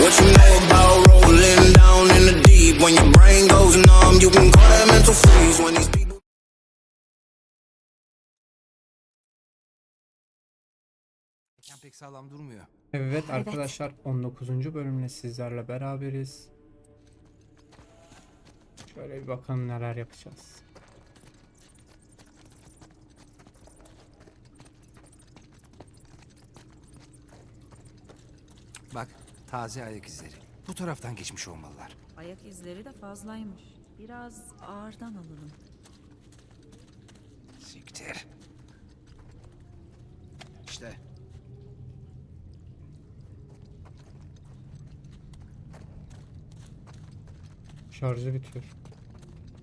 What you know about rolling down in the deep? When your brain goes numb, you can call that mental freeze. When these people. Pek sağlam durmuyor. Evet arkadaşlar 19. bölümle sizlerle beraberiz. Şöyle bir bakalım neler yapacağız. Bak taze ayak izleri. Bu taraftan geçmiş olmalılar. Ayak izleri de fazlaymış. Biraz ağırdan alalım. Siktir. İşte Şarjı bitiyor.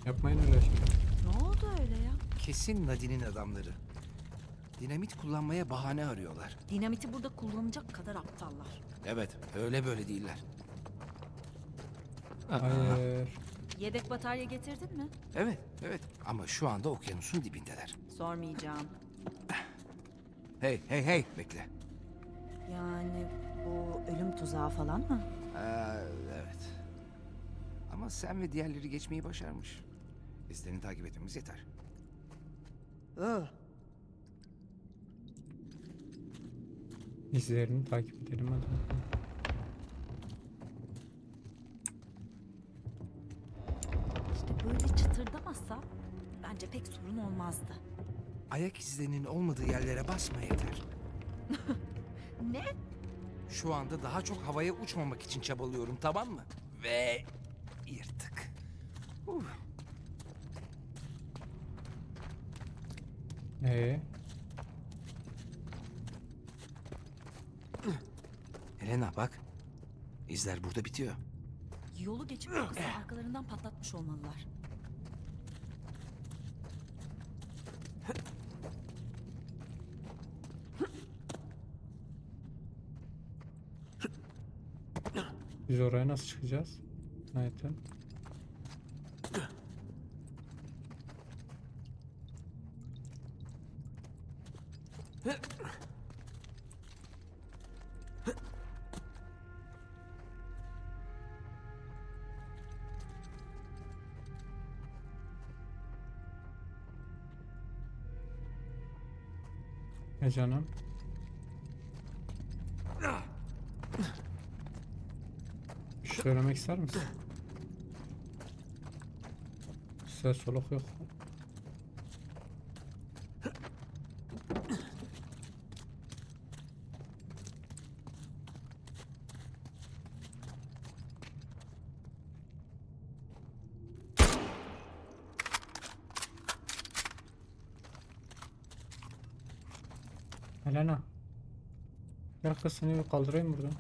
Yapmayın öyle şey. Ne oldu öyle ya? kesin Nadine'in adamları. Dinamit kullanmaya bahane arıyorlar. Dinamiti burada kullanacak kadar aptallar. Evet öyle böyle değiller. Hayır. Yedek batarya getirdin mi? Evet evet ama şu anda okyanusun dibindeler. Sormayacağım. Hey hey hey bekle. Yani bu ölüm tuzağı falan mı? Aa, evet. Ama sen ve diğerleri geçmeyi başarmış. İzlerini takip etmemiz yeter. İzlerini takip edelim hadi. bakalım. İşte böyle çıtırdamasa bence pek sorun olmazdı. Ayak izlerinin olmadığı yerlere basma yeter. Ne? Şu anda daha çok havaya uçmamak için çabalıyorum tamam mı? Ve yırtık. Uf. Ee, Helena bak. İzler burada bitiyor. Yolu geçip yoksa arkalarından patlatmış olmalılar. biz oraya nasıl çıkacağız? Zaten. Ne canım? Bir şey söylemek ister misin? Ses soluk yok. Helena. Bir kaldırayım buradan.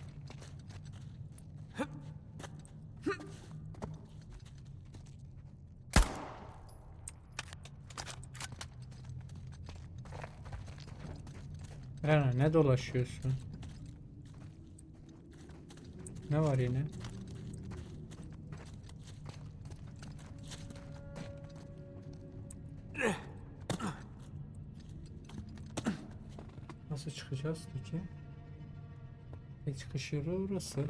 Helena ne dolaşıyorsun? Ne var yine? Nasıl çıkacağız peki? Tek çıkış yeri orası.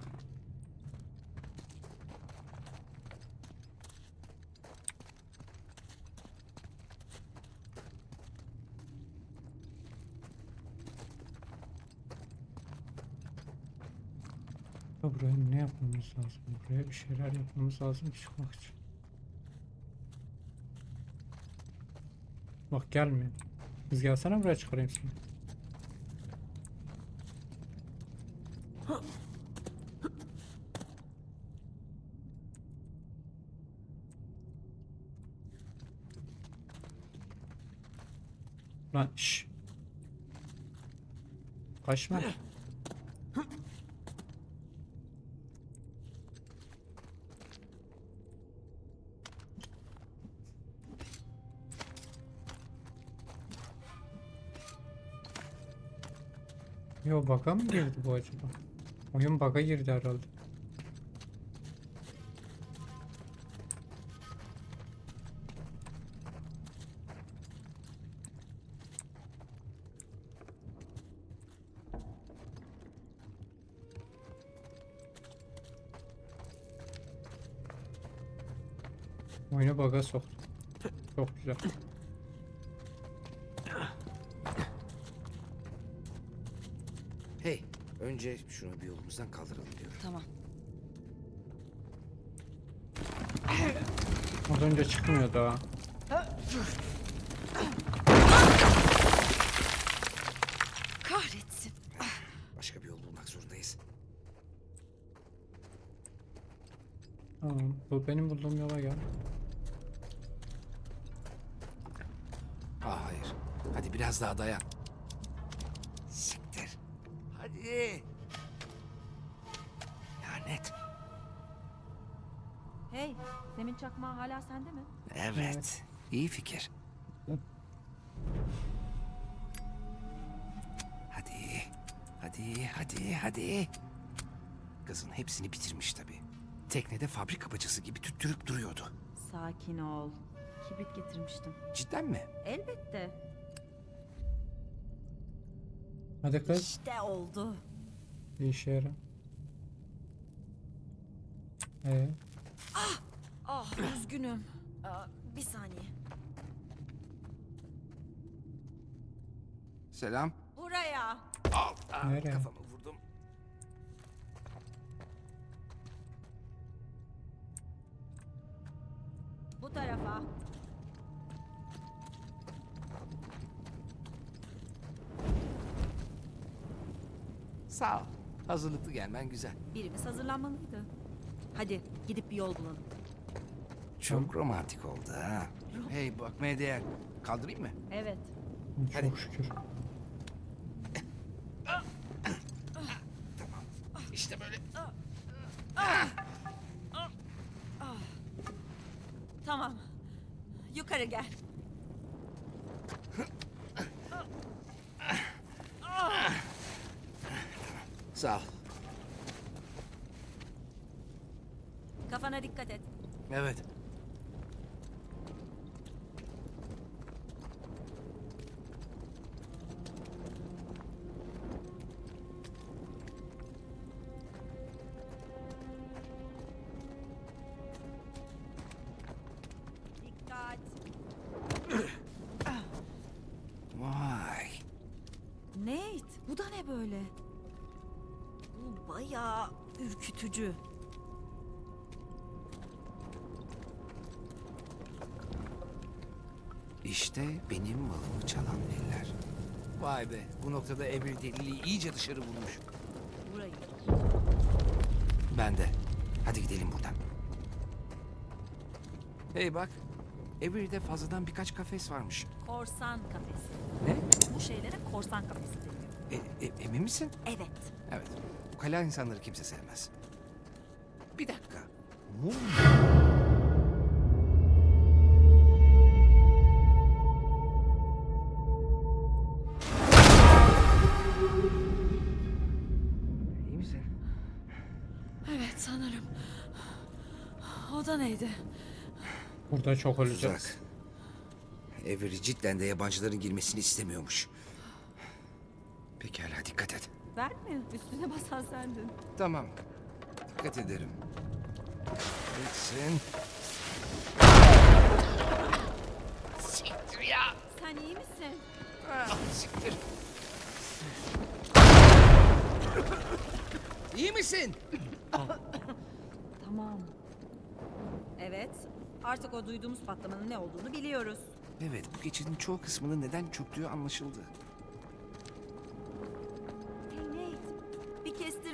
Ya buraya ne yapmamız lazım? Buraya bir şeyler yapmamız lazım çıkmak için. Bak gelmiyor. Biz gelsene buraya çıkarayım seni. Lan şş. Kaçma. Yo bug'a mı girdi bu acaba? Oyun bug'a girdi herhalde. Bug'a soktu. Çok güzel. Hey, önce şunu bir yolumuzdan kaldıralım diyorum. Tamam. Az önce çıkmıyordu ha. Kahretsin. Başka bir yol bulmak zorundayız. Tamam. Bu benim bulduğum yola gel. Ah hayır. Hadi biraz daha dayan. Siktir. Hadi. Lanet. Hey, demin çakmağı hala sende mi? Evet. İyi fikir. Hadi. Hadi, hadi, hadi. Kızın hepsini bitirmiş tabii. Teknede fabrika bacısı gibi tüttürüp duruyordu. Sakin ol. Kibrit getirmiştim. Cidden mi? Elbette. Hadi kız. İşte oldu. Bir işe yara. Ee, Ah, üzgünüm. Aa, bir saniye. Selam. Buraya. Al. Ah, Nereye? Kafamı vurdum. Bu tarafa. Sağ ol. Hazırlıklı gelmen güzel. Birimiz hazırlanmalıydı. Hadi gidip bir yol bulalım. Çok romantik oldu ha. Hey bakmaya değer. Kaldırayım mı? Evet. çok Hadi. şükür. İşte böyle. Tamam. Yukarı gel. Sağ ol. Kafana dikkat et. Evet. Ürkütücü. İşte benim malımı çalan eller. Vay be bu noktada Emir deliliği iyice dışarı vurmuş. Burayı. Ben de. Hadi gidelim buradan. Hey bak. Avery'de fazladan birkaç kafes varmış. Korsan kafesi. Ne? Bu şeylere korsan kafesi deniyor. E, e- emin misin? Evet. Evet. Ukala insanları kimse sevmez. Bir dakika. Mum. İyi misin? Evet sanırım. O da neydi? Burada çok öleceğiz. Tuzak. Avery cidden de yabancıların girmesini istemiyormuş. Pekala dikkat et. Ben mi? Üstüne basan sendin. Tamam. Dikkat ederim. Gitsin. Siktir ya. Sen iyi misin? Ah, siktir. İyi misin? Tamam. Evet. Artık o duyduğumuz patlamanın ne olduğunu biliyoruz. Evet, bu geçidin çoğu kısmının neden çöktüğü anlaşıldı.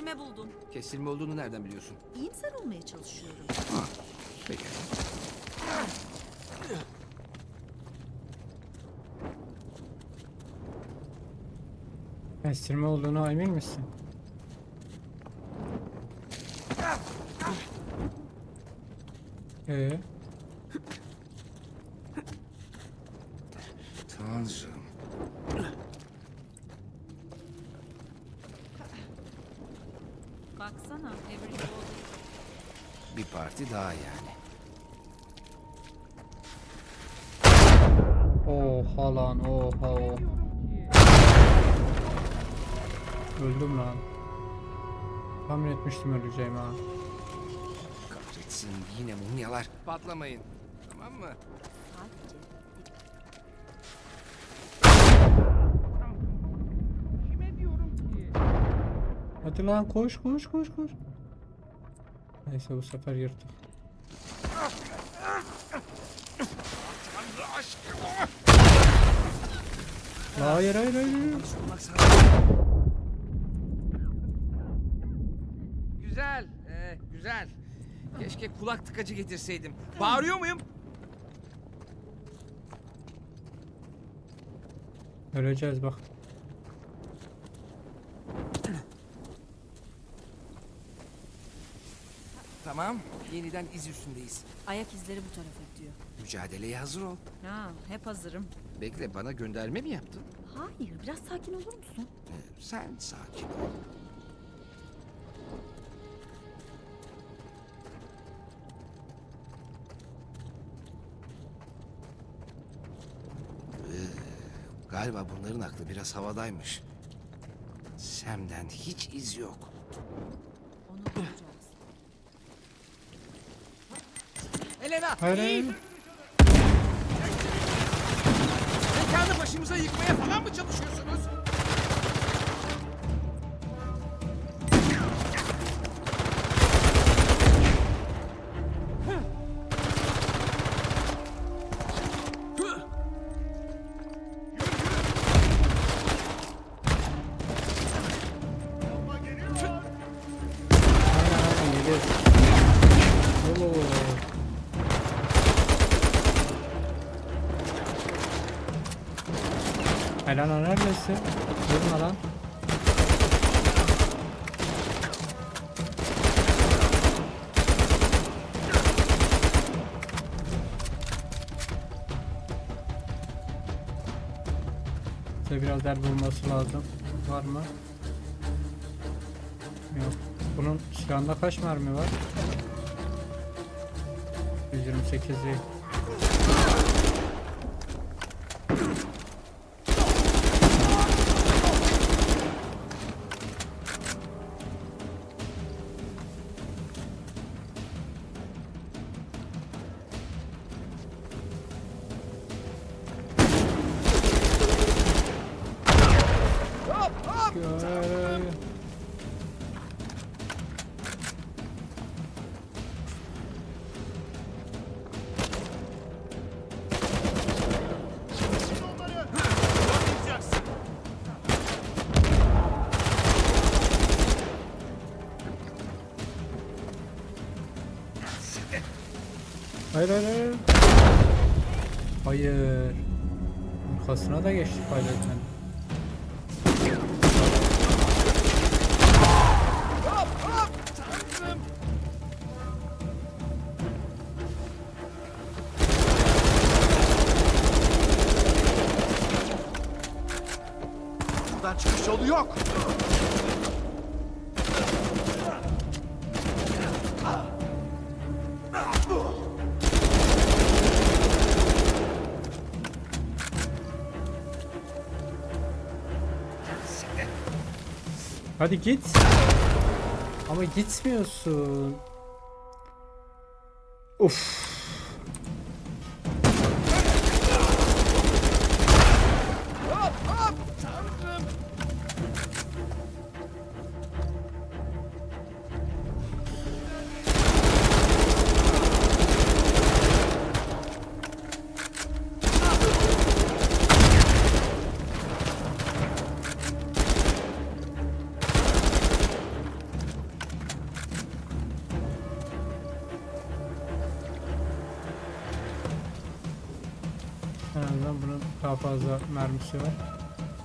Bir kestirme buldum. Kestirme olduğunu nereden biliyorsun? İyimser olmaya çalışıyorum. Peki. Kestirme olduğunu emin misin? Ee, Tanrım. Baksana. Every Gold. Bir parti daha yani. oha lan oha o. Öldüm lan. Tahmin etmiştim öleceğimi ha. Kahretsin yine mumyalar. Patlamayın. Tamam mı? Hadi lan koş koş koş koş. Neyse bu sefer yırttık. Tanrı aşkına! Hayır hayır hayır. Güzel, ee, güzel. Keşke kulak tıkacı getirseydim. Bağırıyor muyum? Öleceğiz bak. Tamam, yeniden iz üstündeyiz. ayak izleri bu tarafa gidiyor. Mücadeleye hazır ol. Ha, hep hazırım. Bekle, bana gönderme mi yaptın? Hayır, biraz sakin olur musun? Ee, sen sakin ol. Ee, Galiba bunların aklı biraz havadaymış. Sam'den hiç iz yok. Onu Elena! Hayır. Mekanı başımıza yıkmaya falan mı çalışıyorsunuz? Aynen aynen geliyoruz. Helena neredesin? Durma lan. Size biraz der bulması lazım. Var mı? Yok. Bunun silahında kaç mermi var? 128 değil. Gel. Hayır hayır hayır. Hayır. Arkasına da geçtik paylaşmanın. Hadi git. Ama gitmiyorsun. Uf.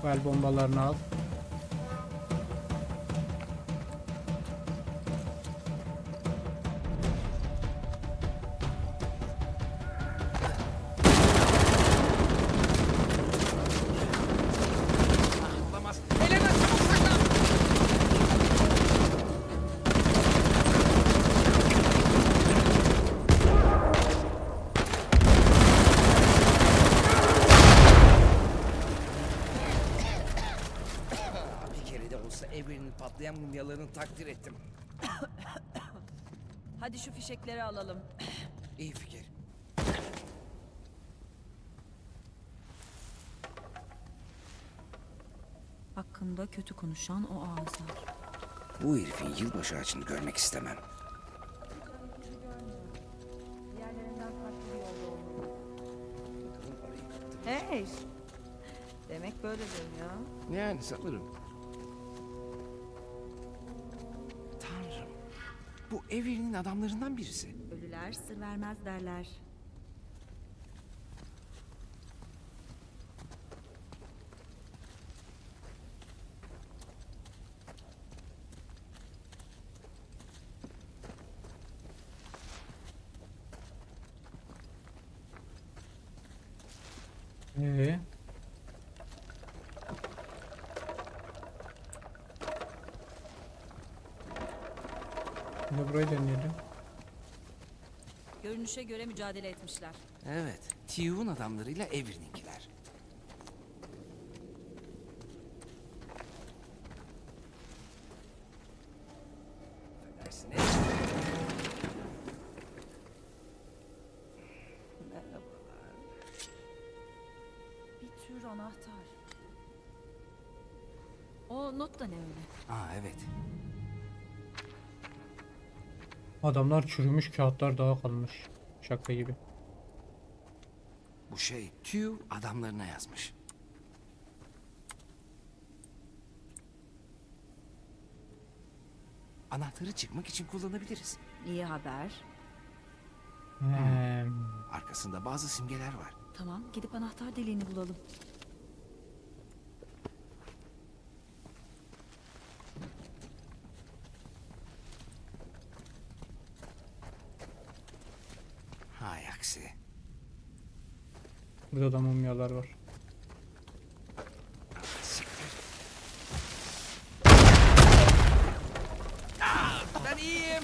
Bu el bombalarını al. Konuşan o ağızlar. Bu herifin yılbaşı ağacını görmek istemem. Hey! Demek böyledir ya. Yani sanırım. Tanrım. Bu Avery'nin adamlarından birisi. Ölüler sır vermez derler. Ee? Bir de burayı deneyelim. Görünüşe göre mücadele etmişler. Evet. Tiyu'nun adamlarıyla. Merhabalar. Bir tür anahtar. O not da ne öyle? Aa evet. Adamlar çürümüş kağıtlar daha kalmış. Şaka gibi. Bu şey Tiyu adamlarına yazmış. Anahtarı çıkmak için kullanabiliriz. İyi haber. Hem. Arkasında bazı simgeler var. Tamam gidip anahtar deliğini bulalım. Hay aksi. Burada da mumyalar var. Siktir. Ah, Ben iyiyim.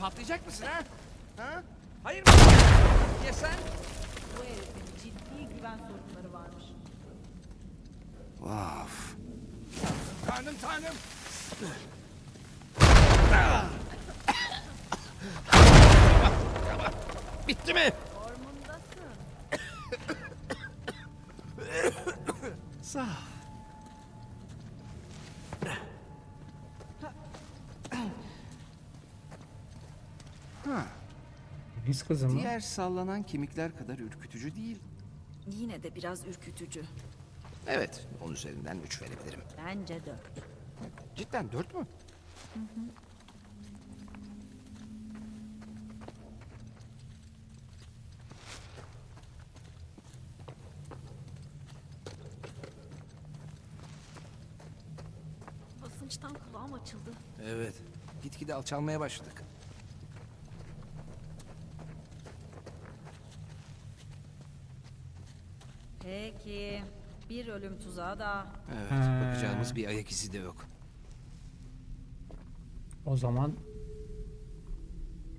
Patlayacak mısın ha? Ha? Hayır mı? Ya sen? Bu herifin ciddi güven sorunları varmış. Of. Tanrım tanrım. Bitti mi? Formundasın. Sağ ol. Biz kızı mı? diğer sallanan kemikler kadar ürkütücü değil. Yine de biraz ürkütücü. Evet, onun üzerinden üç verebilirim. Bence dört. Cidden dört mü? Basınçtan kulağım açıldı. Evet. Gitgide alçalmaya başladık. Peki. Bir ölüm tuzağı daha. Evet, Ha. bakacağımız bir ayak izi de yok. O zaman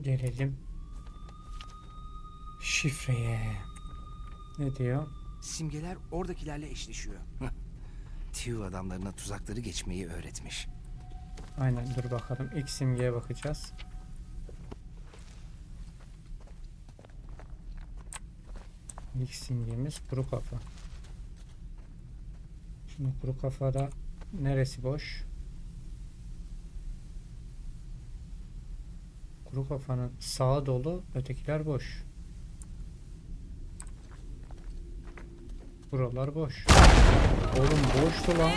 gelelim şifreye. Ne diyor? Simgeler oradakilerle eşleşiyor. Tiyu adamlarına tuzakları geçmeyi öğretmiş. Aynen dur bakalım. İlk simgeye bakacağız. İlk simgemiz kuru kafa. Şimdi kuru kafada neresi boş? Kuru kafanın sağı dolu, ötekiler boş. Buralar boş. Oğlum boştu lan.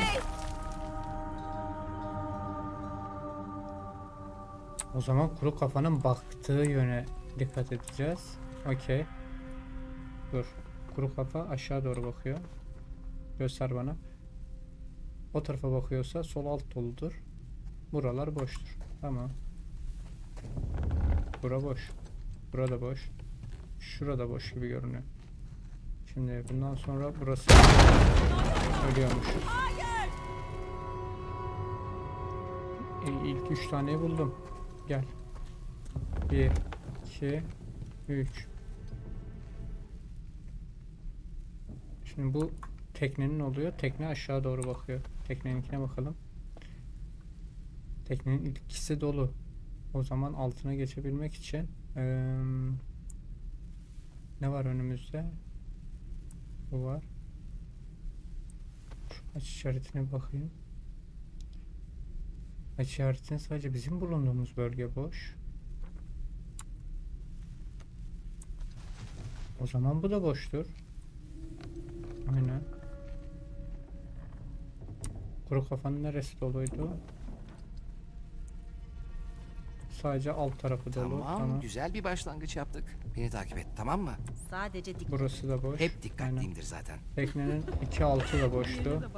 O zaman kuru kafanın baktığı yöne dikkat edeceğiz. Okey. Dur. Kuru kafa aşağı doğru bakıyor. Göster bana. O tarafa bakıyorsa sol alt doludur. Buralar boştur. Tamam. Bura boş. Burada boş. Şurada boş gibi görünüyor. Şimdi bundan sonra burası ölüyormuşuz. İ- İlk üç taneyi buldum. Gel. Bir, iki, üç. Şimdi bu teknenin oluyor. Tekne aşağı doğru bakıyor. Tekneninkine bakalım. Teknenin ikisi dolu. O zaman altına geçebilmek için eee, ne var önümüzde? Bu var. Şu aç işaretine bakayım. Aç işaretinin sadece bizim bulunduğumuz bölge boş. O zaman bu da boştur. Aynen. Kuru kafanın neresi doluydu? Sadece alt tarafı dolu. Tamam, Tamam. güzel bir başlangıç yaptık. Beni takip et tamam mı? Sadece dik. Burası da boş. Hep Aynen. dikkatliyimdir zaten. Teknenin iki altı da boştu.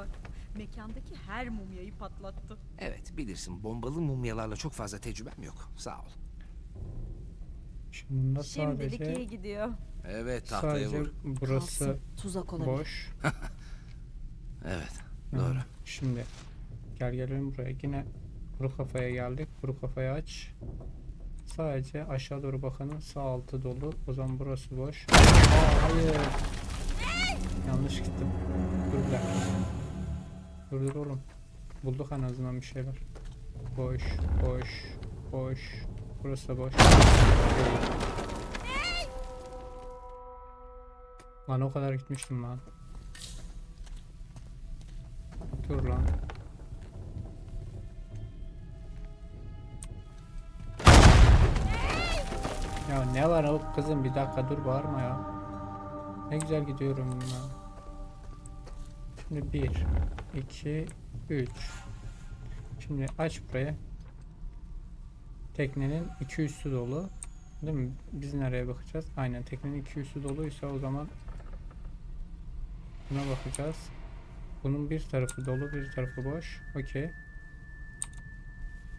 Mekandaki her mumyayı patlattı. Evet bilirsin bombalı mumyalarla çok fazla tecrübem yok. Sağ ol. Şimdi Şimdilik iyi sadece gidiyor. Evet tahtaya sadece vur. burası Kalsın, tuzak olabilir. boş. Evet doğru. Şimdi gel gelelim buraya. Yine kuru kafaya geldik. Kuru kafayı aç. Sadece aşağı doğru bakanın sağ altı dolu. O zaman burası boş. Aa, hayır. Yanlış gittim. Dur bir dakika. Dur dur oğlum. Bulduk en azından bir şeyler. Boş, boş, boş. Burası da boş. Lan o kadar gitmiştim lan. Dur lan. Ya ne var o kızım bir dakika dur bağırma ya. Ne güzel gidiyorum ya. Şimdi 1 2 3 Şimdi aç buraya. Teknenin iki üstü dolu. Değil mi? Biz nereye bakacağız? Aynen teknenin iki üstü doluysa o zaman buna bakacağız. Bunun bir tarafı dolu, bir tarafı boş. Okey.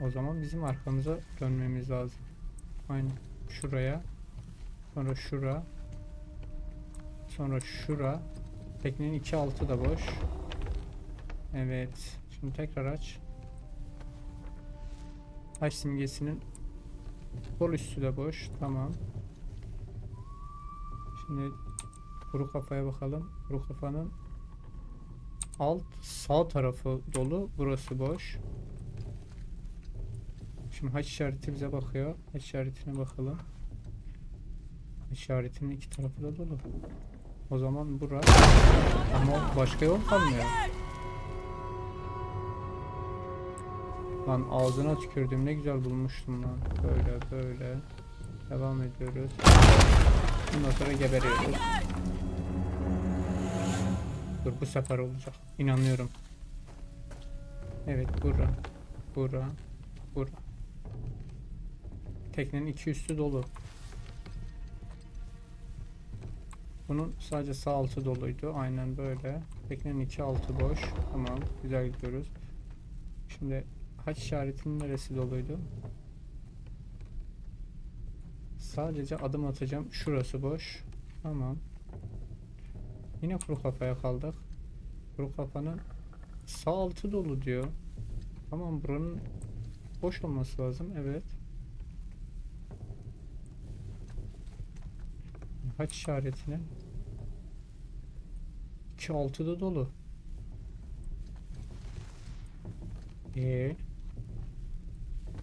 O zaman bizim arkamıza dönmemiz lazım. Aynen. Şuraya. Sonra şura. Sonra şura. Teknenin iki altı da boş. Evet. Şimdi tekrar aç. Aç simgesinin sol üstü de boş. Tamam. Şimdi kuru kafaya bakalım. Kuru kafanın alt sağ tarafı dolu. Burası boş. Şimdi haç işareti bize bakıyor. Haç işaretine bakalım. Haç işaretinin iki tarafı da dolu. O zaman bura. Ama başka yol kalmıyor. Lan ağzına tükürdüğüm ne güzel bulmuştum lan. Böyle böyle. Devam ediyoruz. Bundan sonra geberiyoruz. Dur bu sefer olacak. İnanıyorum. Evet bura. Bura. Bura. Teknenin iki üstü dolu. Bunun sadece sağ altı doluydu. Aynen böyle. Teknenin iki altı boş. Tamam. Güzel gidiyoruz. Şimdi haç işaretinin neresi doluydu? Sadece adım atacağım. Şurası boş. Tamam. Yine kuru kafaya kaldık. Kuru kafanın sağ altı dolu diyor. Tamam buranın boş olması lazım. Evet. Haç işaretine. 2 altı da dolu. Ee,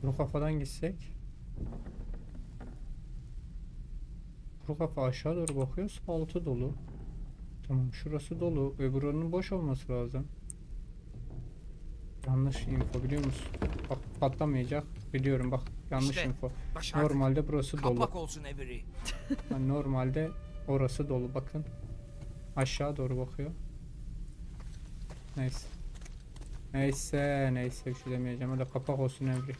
kuru kafadan gitsek. Kuru kafa aşağı doğru bakıyor. Altı dolu. Tamam şurası dolu buranın boş olması lazım. Yanlış info biliyor musun? Bak patlamayacak. Biliyorum bak yanlış İşte, info. Başardık. Normalde burası dolu. Kapak olsun Avery. Yani normalde orası dolu bakın. Aşağı doğru bakıyor. Neyse. Neyse neyse bir şey demeyeceğim. Öyle kapak olsun Emre.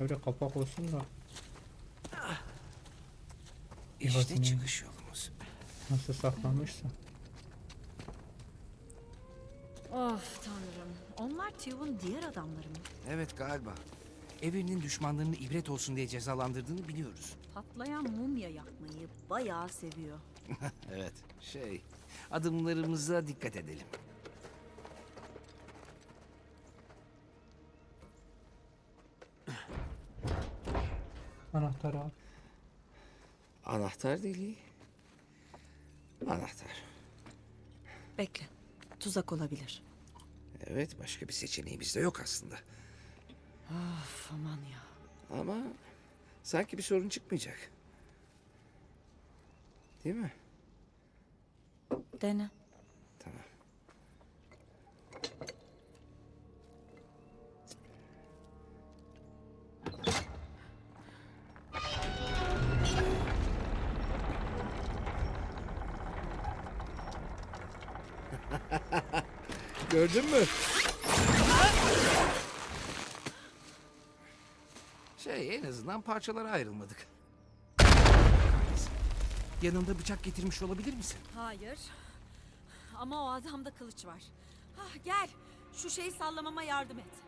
Öyle kapak olsun da İşte bakayım. çıkış yolumuz. nasıl saklanmışsa. Of tanrım. Onlar Tew'un diğer adamları mı? Evet galiba. Avery'nin düşmanlarını ibret olsun diye cezalandırdığını biliyoruz. Patlayan mumya yakmayı bayağı seviyor. Evet şey adımlarımıza dikkat edelim. Anahtarı al. Anahtar deliği. Anahtar. Bekle. Tuzak olabilir. Evet başka bir seçeneğimiz de yok aslında. Of aman ya. Ama sanki bir sorun çıkmayacak. Değil mi? Dene. Gördün mü? Şey en azından parçalara ayrılmadık. Yanında bıçak getirmiş olabilir misin? Hayır. Ama o adamda kılıç var. Ah, gel. Şu şeyi sallamama yardım et.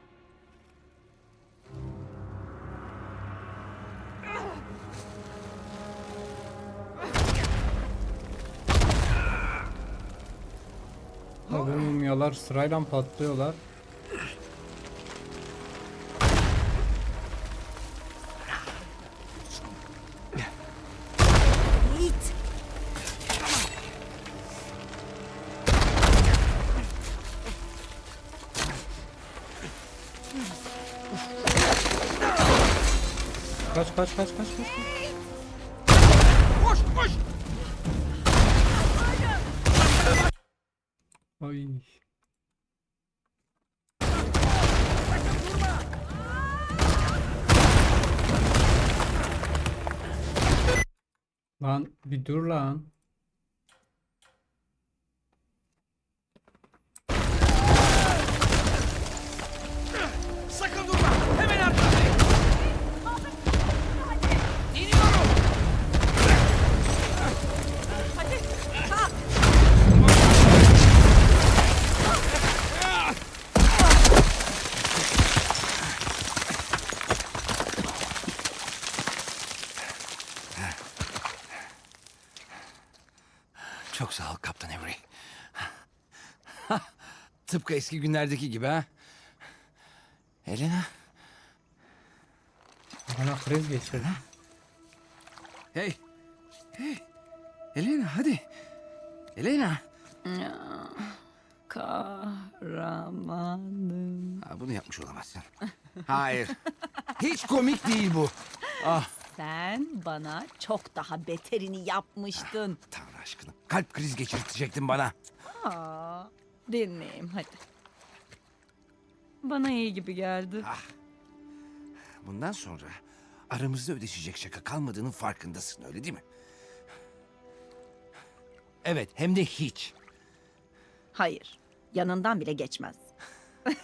Mumyalar sırayla patlıyorlar. Kaç kaç kaç kaç kaç. kaç. Koş koş! Ay. Lan bir dur lan. Çok sağ ol Kaptan Avery. Tıpkı eski günlerdeki gibi ha. Elena. Bana kriz geçirdi. Hey. Hey. Elena hadi. Elena. Kahramanım. Ha, bunu yapmış olamazsın. Hayır. Hiç komik değil bu. Ah Sen bana çok daha beterini yapmıştın. Tanrı aşkına. Kalp krizi geçirtecektin bana. Aa, dinleyeyim hadi. Bana iyi gibi geldi. Bundan sonra aramızda ödeşecek şaka kalmadığının farkındasın öyle değil mi? Evet hem de hiç. Hayır. Yanından bile geçmez.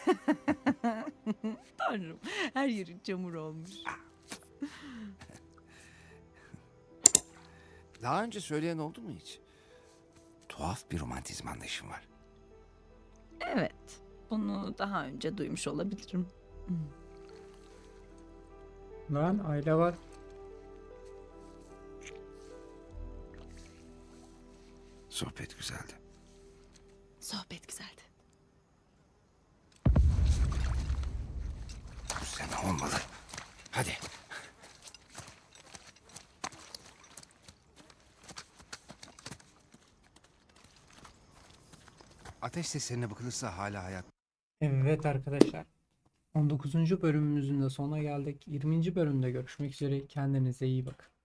Tanrım her yerin çamur olmuş. Daha önce söyleyen oldu mu hiç? Tuhaf bir romantizm anlayışım var. Evet. Bunu daha önce duymuş olabilirim. Lan aile var. Sohbet güzeldi. Sohbet güzeldi. Bu sen olmalı. Hadi. Ateş seslerine bakılırsa hala hayat. Evet arkadaşlar. 19. bölümümüzün de sonuna geldik. 20. bölümde görüşmek üzere. Kendinize iyi bakın.